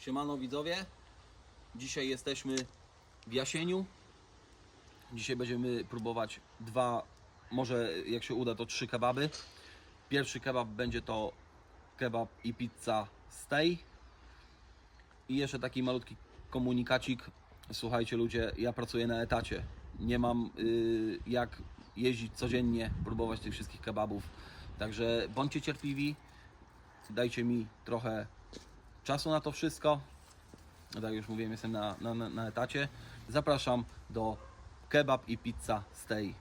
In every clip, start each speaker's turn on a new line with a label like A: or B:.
A: Siemano widzowie. Dzisiaj jesteśmy w Jasieniu. Dzisiaj będziemy próbować dwa, może jak się uda to trzy kebaby. Pierwszy kebab będzie to kebab i pizza stay. I jeszcze taki malutki komunikacik. Słuchajcie ludzie, ja pracuję na etacie. Nie mam y, jak jeździć codziennie, próbować tych wszystkich kebabów. Także bądźcie cierpliwi, dajcie mi trochę czasu na to wszystko. Tak jak już mówiłem, jestem na, na, na etacie. Zapraszam do kebab i pizza stay.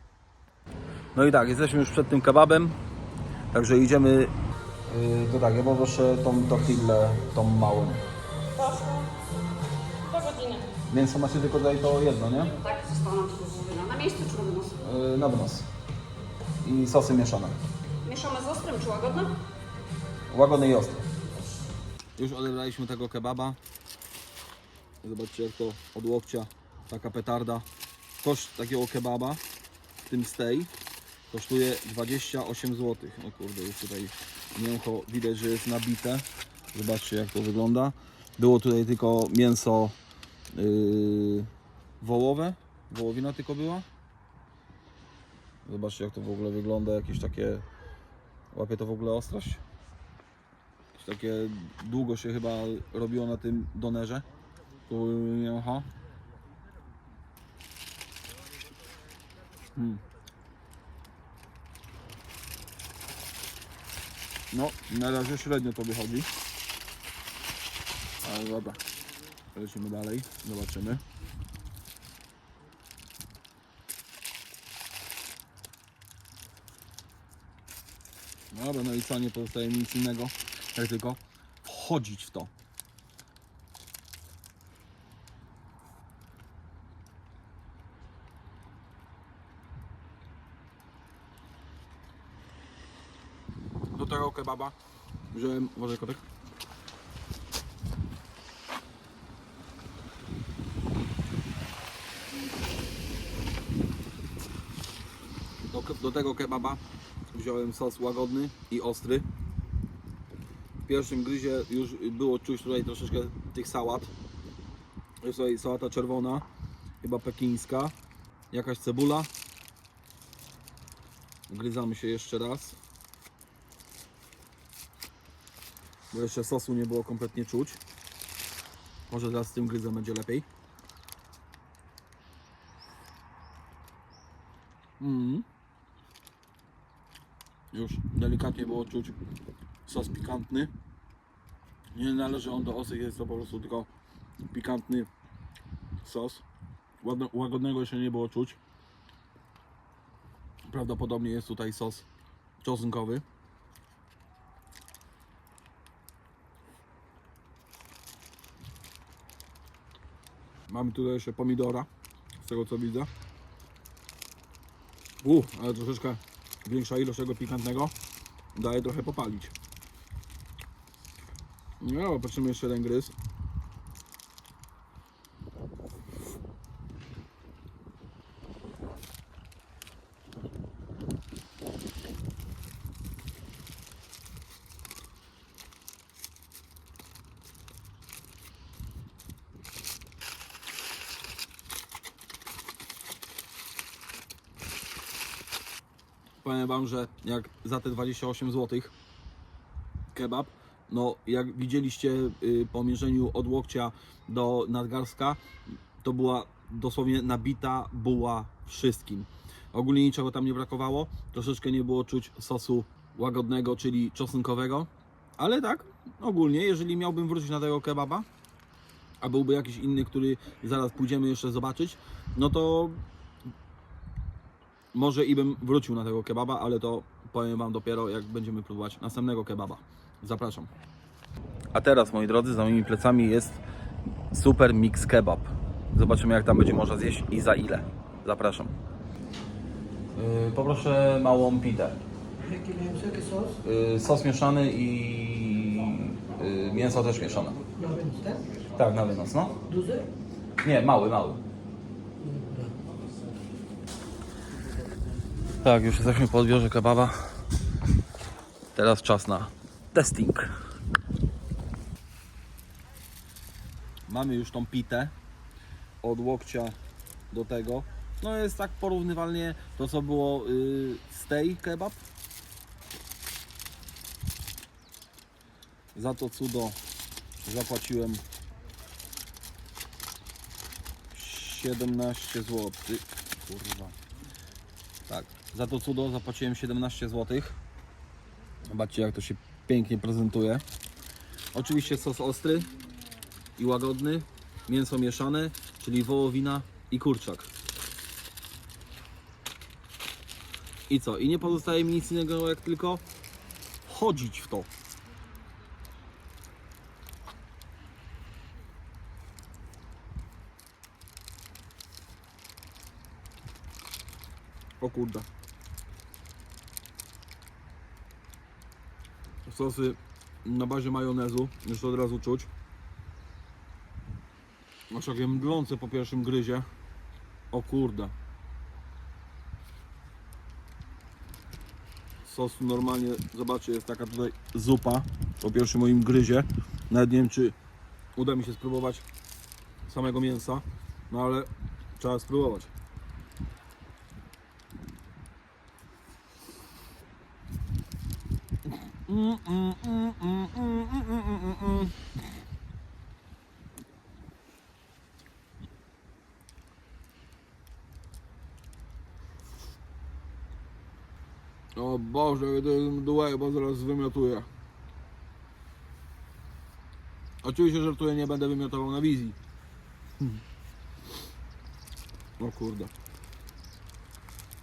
A: No i tak, jesteśmy już przed tym kebabem. Także idziemy. Yy, to tak, ja poproszę tą tortillę, tą małą.
B: Poszło. Do godziny.
A: Mięso macie tylko tutaj to jedno, nie?
B: Tak, zostało nam tylko. Na miejscu czy na wynos?
A: Yy, na wynos. I sosy mieszane.
B: Mieszamy z ostrym czy łagodnym?
A: Łagodny i ostry. Już odebraliśmy tego kebaba. Zobaczcie jak to od łokcia, taka petarda. Koszt takiego kebaba, w tym stej, kosztuje 28 zł. O kurde, już tutaj mięcho widać, że jest nabite. Zobaczcie jak to wygląda. Było tutaj tylko mięso yy, wołowe. Wołowina tylko była. Zobaczcie jak to w ogóle wygląda, jakieś takie... Łapie to w ogóle ostrość? Takie długo się chyba robiło na tym donerze. Mięcha. Hmm. No, na razie średnio to wychodzi. Ale dobra. Lecimy dalej, zobaczymy. Dobra, no i co, nie pozostaje nic innego, jak tylko wchodzić w to. Do tego kebaba wziąłem, uważaj kotek. Do, do tego kebaba wziąłem sos łagodny i ostry. Pierwszym gryzie już było czuć tutaj troszeczkę tych sałat. Jest tutaj sałata czerwona, chyba pekińska, jakaś cebula. Gryzamy się jeszcze raz. Bo jeszcze sosu nie było kompletnie czuć. Może teraz z tym gryzem będzie lepiej. Mm. Już delikatnie było czuć sos pikantny. Nie należy on do ostrych, jest to po prostu tylko pikantny sos. Łagodnego jeszcze nie było czuć. Prawdopodobnie jest tutaj sos czosnkowy. Mamy tutaj jeszcze pomidora, z tego co widzę. U, ale troszeczkę większa ilość tego pikantnego daje trochę popalić. No, patrzymy jeszcze jeden gryz. Powiem Wam, że jak za te 28 zł kebab, no jak widzieliście y, po mierzeniu od łokcia do nadgarstka, to była dosłownie nabita buła wszystkim. Ogólnie niczego tam nie brakowało, troszeczkę nie było czuć sosu łagodnego, czyli czosnkowego, ale tak, ogólnie, jeżeli miałbym wrócić na tego kebaba, a byłby jakiś inny, który zaraz pójdziemy jeszcze zobaczyć, no to może i bym wrócił na tego kebaba, ale to powiem Wam dopiero jak będziemy próbować następnego kebaba. Zapraszam. A teraz, moi drodzy, za moimi plecami jest super mix kebab. Zobaczymy jak tam będzie można zjeść i za ile. Zapraszam. Yy, poproszę małą pitę.
C: Jakie mięso, jaki sos?
A: Yy, sos mieszany i yy, mięso też mieszane.
C: Na wynos, tak?
A: Tak, na wynos, no.
C: Duży?
A: Nie, mały, mały. Tak, już jesteśmy po odbiorze kebaba. Teraz czas na testing. mamy już tą pitę od łokcia do tego. No jest tak porównywalnie to co było yy, stej kebab. Za to cudo zapłaciłem 17 zł. Kurwa. Tak, za to cudo zapłaciłem 17 zł. Zobaczcie jak to się pięknie prezentuje. Oczywiście sos ostry i łagodny, mięso mieszane, czyli wołowina i kurczak. I co? I nie pozostaje mi nic innego jak tylko chodzić w to. O kurde. Sosy na bazie majonezu, już od razu czuć. Aż takie mdlące po pierwszym gryzie. O kurde. Sos normalnie, zobaczcie, jest taka tutaj zupa po pierwszym moim gryzie. Nawet nie wiem, czy uda mi się spróbować samego mięsa, no ale trzeba spróbować. O Boże, to jest mdłe, bo zaraz wymiotuję. Oczywiście żartuję, nie będę wymiotował na wizji. O kurde.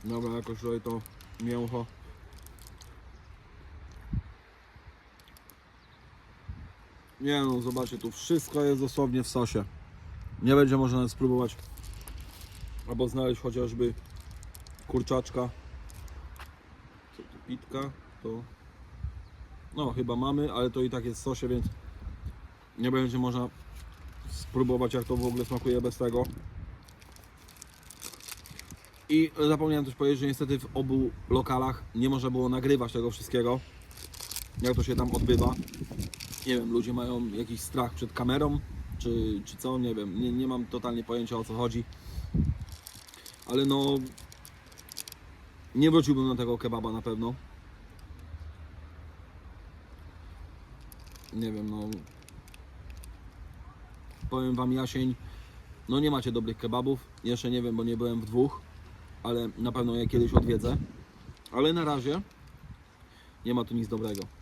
A: Dobra, jakoś tutaj to mięcho. Nie no, zobaczcie, tu wszystko jest dosłownie w sosie. Nie będzie można nawet spróbować albo znaleźć chociażby kurczaczka. Co tu, pitka? To... No, chyba mamy, ale to i tak jest w sosie, więc nie będzie można spróbować jak to w ogóle smakuje bez tego. I zapomniałem też powiedzieć, że niestety w obu lokalach nie można było nagrywać tego wszystkiego, jak to się tam odbywa nie wiem, ludzie mają jakiś strach przed kamerą, czy, czy co, nie wiem, nie, nie mam totalnie pojęcia o co chodzi. Ale no, nie wróciłbym na tego kebaba na pewno. Nie wiem, no, powiem Wam Jasień, no nie macie dobrych kebabów, jeszcze nie wiem, bo nie byłem w dwóch, ale na pewno je kiedyś odwiedzę. Ale na razie nie ma tu nic dobrego.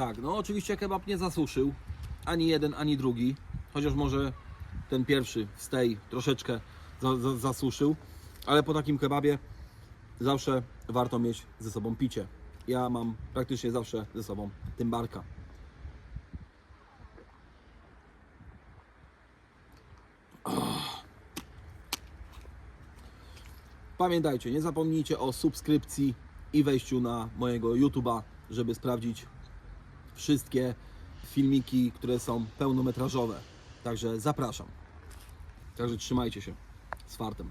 A: Tak, no oczywiście kebab nie zasuszył. Ani jeden, ani drugi. Chociaż może ten pierwszy stej troszeczkę za, za, zasuszył. Ale po takim kebabie zawsze warto mieć ze sobą picie. Ja mam praktycznie zawsze ze sobą tymbarka. Pamiętajcie, nie zapomnijcie o subskrypcji i wejściu na mojego YouTube'a, żeby sprawdzić wszystkie filmiki, które są pełnometrażowe. Także zapraszam. Także trzymajcie się z fartem.